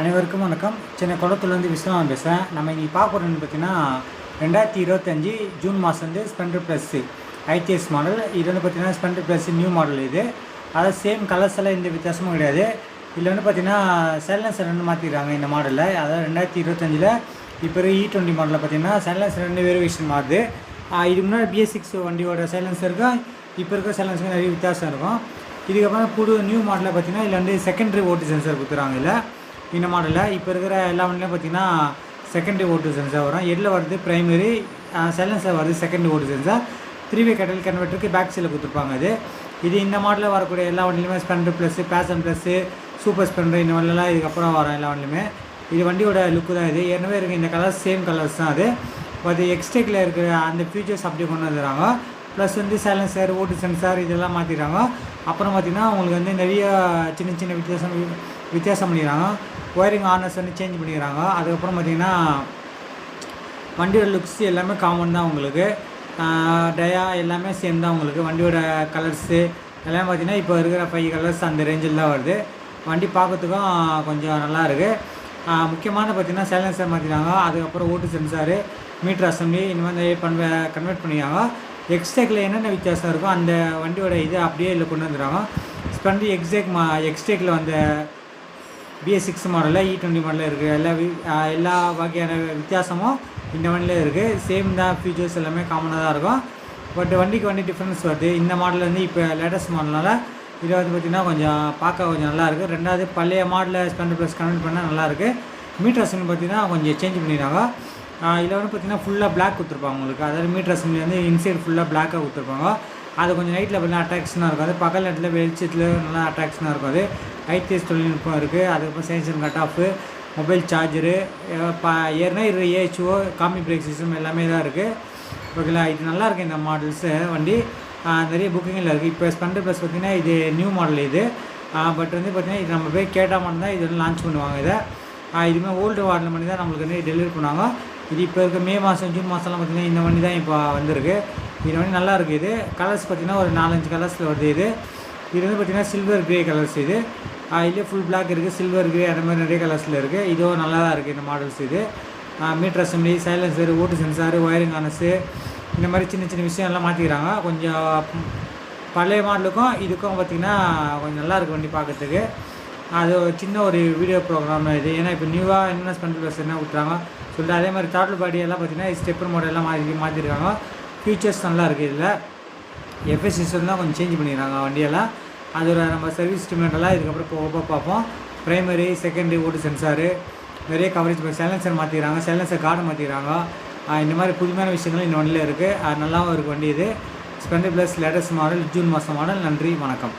அனைவருக்கும் வணக்கம். சென்னை குளத்துலேருந்து விஸ்வநாதன் பேசுகிறேன் நம்ம இன்றைக்கி பார்க்க போகிறோம்னு பார்த்தீங்கன்னா ரெண்டாயிரத்தி இருபத்தஞ்சி ஜூன் மாதம் வந்து ஸ்பெண்டர் ப்ளஸ் ஐடிஎஸ் மாடல் இது வந்து பார்த்தீங்கன்னா ஸ்பெண்டர் ப்ளஸ் நியூ மாடல் இது. அதாவது சேம் கலர்ஸ் எல்லாம் எந்த வித்தியாசமும் கிடையாது. இதில் வந்து பார்த்தீங்கன்னா சைலன்சர் ரெண்டு மாற்றிடுறாங்க இந்த மாடலில் அதாவது ரெண்டாயிரத்தி இருபத்தஞ்சில் இப்போ இ டுவெண்ட்டி e மாடலில் பார்த்தீங்கன்னா சைலன்சர் ரெண்டு வேரியேஷன் மாறுது. இது முன்னாடி பிஎஸ் சிக்ஸ் வண்டியோட சைலன்சருக்கும் இப்போ இருக்கிற சைலன்ஸருக்கும் நிறைய வித்தியாசம் இருக்கும். இதுக்கப்புறம் புது நியூ மாடலில் பார்த்தீங்கன்னா இதில் வந்து செகண்டரி ஓட்டு சென்சர் கொடுத்துறாங்க இல்லை இந்த மாடலில் இப்போ இருக்கிற எல்லா வண்டிலையும் பார்த்தீங்கன்னா செகண்டரி ஓட்டு சென்சார் வரும். எட்டில் வருது ப்ரைமரி சைலன்சர் வருது செகண்டரி ஓட்டு சென்சார் த்ரீ வே கடல் கன்வெர்ட்டருக்கு பேக் சைடில் கொடுத்துருப்பாங்க அது. இது இந்த மாடலில் வரக்கூடிய எல்லா வண்டிலையுமே splendor plus passion plus super splendor இந்த வண்டிலாம் இதுக்கப்புறம் வரும் எல்லா வண்டிலுமே இது வண்டியோட லுக்கு தான் இது. ஏற்கனவே இருக்குது இந்த கலர் சேம் கலர்ஸ் தான் அது. பட் எக்ஸ்டெக்கில் இருக்கிற அந்த ஃபீச்சர்ஸ் அப்படியே கொண்டு வந்துடுறாங்க. ப்ளஸ் வந்து சைலன்சர் ஓட்டு சென்சார் இதெல்லாம் மாற்றிடுறாங்க அப்புறம் பார்த்திங்கன்னா உங்களுக்கு வந்து நிறைய சின்ன சின்ன வித்தியாசம் வித்தியாசம் பண்ணிக்கிறாங்க. ஒயரிங் ஆர்னஸ் வந்து சேஞ்ச் பண்ணிக்கிறாங்க. அதுக்கப்புறம் பார்த்திங்கன்னா வண்டியோட லுக்ஸ் எல்லாமே காமன் தான் உங்களுக்கு. டயா எல்லாமே சேம் தான் உங்களுக்கு. வண்டியோட கலர்ஸு எல்லாமே பார்த்தீங்கன்னா இப்போ இருக்கிற ஃபைவ் கலர்ஸ் அந்த ரேஞ்சில் தான் வருது. வண்டி பார்க்கறதுக்கும் கொஞ்சம் நல்லா இருக்குது முக்கியமான பார்த்தீங்கன்னா சைலன்சர் மாற்றினாங்க அதுக்கப்புறம் ஓட்டு சென்சாரு மீட்டர் அசம்பிளி இந்த மாதிரி பண்ண கன்வெர்ட் பண்ணிக்கிறாங்க. எக்ஸ்டேக்கில் என்னென்ன வித்தியாசம் இருக்கோ அந்த வண்டியோட இது அப்படியே இல்லை கொண்டு வந்துடுறாங்க. ஸ்பெண்டி எக்ஸேக் மா எக்ஸ்டேக்கில் வந்த பிஎஸ் சிக்ஸ் மாடலில் இ டுவெண்ட்டி மாடலில் இருக்குது எல்லா வி- எல்லா வகையான வித்தியாசமும் இந்த வண்டியில் இருக்குது சேம் தான் ஃபீச்சர்ஸ் எல்லாமே காமனாக தான் இருக்கும். பட் வண்டிக்கு வண்டி டிஃப்ரென்ஸ் வருது. இந்த மாடல் வந்து இப்போ லேட்டஸ்ட் மாடல்னால இது வந்து பார்த்திங்கன்னா கொஞ்சம் பார்க்க கொஞ்சம் நல்லாயிருக்கு ரெண்டாவது பழைய மாடலில் ஸ்பெண்டர் ப்ளஸ் கன்வெர்ட் பண்ணால் நல்லாயிருக்கு மீட்டர் பார்த்திங்கன்னா பார்த்தீங்கன்னா கொஞ்சம் சேஞ்ச் பண்ணிடுறாங்க இதில் வந்து பார்த்திங்கன்னா ஃபுல்லாக பிளாக் கொடுத்துருப்பாங்க உங்களுக்கு. அதாவது மீட்டர் வந்து இன்சைட் ஃபுல்லாக பிளாக்காக கொடுத்துருப்பாங்க. அது கொஞ்சம் நைட்டில் பார்த்தீங்கன்னா அட்ராக்ஷனாக இருக்கும். அது பகல் நேரத்தில் வெளிச்சத்தில் நல்லா அட்ராக்ஷனாக இருக்கும் அது. ஐடிஎஸ் தொழில்நுட்பம் இருக்குது அதுக்கப்புறம் சேன்சன் கட் ஆஃபு மொபைல் சார்ஜரு இப்போ ஏறினா இது ஏஹெச்ஓ காமி பிரேக் சிஸ்டம் எல்லாமே தான் இருக்குது ஓகேங்களா? இது நல்லா இருக்குது இந்த மாடல்ஸு வண்டி. நிறைய புக்கிங்கில் இருக்குது இப்போ ஸ்பெண்டர் ப்ளஸ் பார்த்தீங்கன்னா இது நியூ மாடல் இது. பட் வந்து பார்த்தீங்கன்னா இது நம்ம போய் கேட்டால் மட்டும்தான் இது வந்து லான்ச் பண்ணுவாங்க இதை. இதுவுமே ஓல்டு மாடல் பண்ணி தான் நம்மளுக்கு வந்து டெலிவரி பண்ணுவாங்க. இது இப்போ இருக்க மே மாதம் ஜூன் மாதம்லாம் பார்த்திங்கன்னா இந்த வண்டி தான் இப்போ வந்திருக்கு. இது வண்டி நல்லா இருக்குது இது. கலர்ஸ் பார்த்தீங்கன்னா ஒரு நாலஞ்சு கலர்ஸில் வருது இது. இது வந்து பார்த்திங்கன்னா சில்வர் கிரே கலர்ஸ் இது. இதுலேயே ஃபுல் பிளாக் இருக்குது சில்வர் கிரே அந்த மாதிரி நிறைய கலர்ஸில் இருக்குது இதுவும் நல்லா தான் இருக்குது இந்த மாடல்ஸ் இது. Meter assembly silencer O two sensor wiring harness இந்த மாதிரி சின்ன சின்ன விஷயம் எல்லாம் மாற்றிக்கிறாங்க கொஞ்சம் பழைய மாடலுக்கும் இதுக்கும் பார்த்திங்கன்னா கொஞ்சம் நல்லா இருக்குது வண்டி பார்க்கறதுக்கு அது ஒரு சின்ன ஒரு வீடியோ ப்ரோக்ராம் இது. ஏன்னா இப்போ நியூவாக என்னென்ன ஸ்பெண்ட் ப்ளஸ் என்ன கொடுத்துறாங்க சொல்லிட்டு அதே மாதிரி தாட்டில் பாடி எல்லாம் பார்த்தீங்கன்னா ஸ்டெப்பர் மாடல்லாம் மாற்றி மாற்றிருக்காங்க ஃபீச்சர்ஸ் நல்லா இருக்குது இதில். எஃப்எஸ் சிஸ்டம் தான் கொஞ்சம் சேஞ்ச் பண்ணிடுறாங்க வண்டியெல்லாம். அதோட நம்ம சர்வீஸ் ஸ்டிமேட்டெல்லாம் இதுக்கப்புறம் போக போக பார்ப்போம். Primary secondary O two sensor நிறைய கவரேஜ் சைலன்சர் மாற்றிக்கிறாங்க சைலன்சர் கார்டு மாற்றிக்கிறாங்க இந்த மாதிரி புதுமையான விஷயங்களும் இந்த வண்டியில் இருக்குது நல்லாவும் இருக்குது வண்டி இது. Splendor plus latest model June மாதம் மாடல் நன்றி வணக்கம்.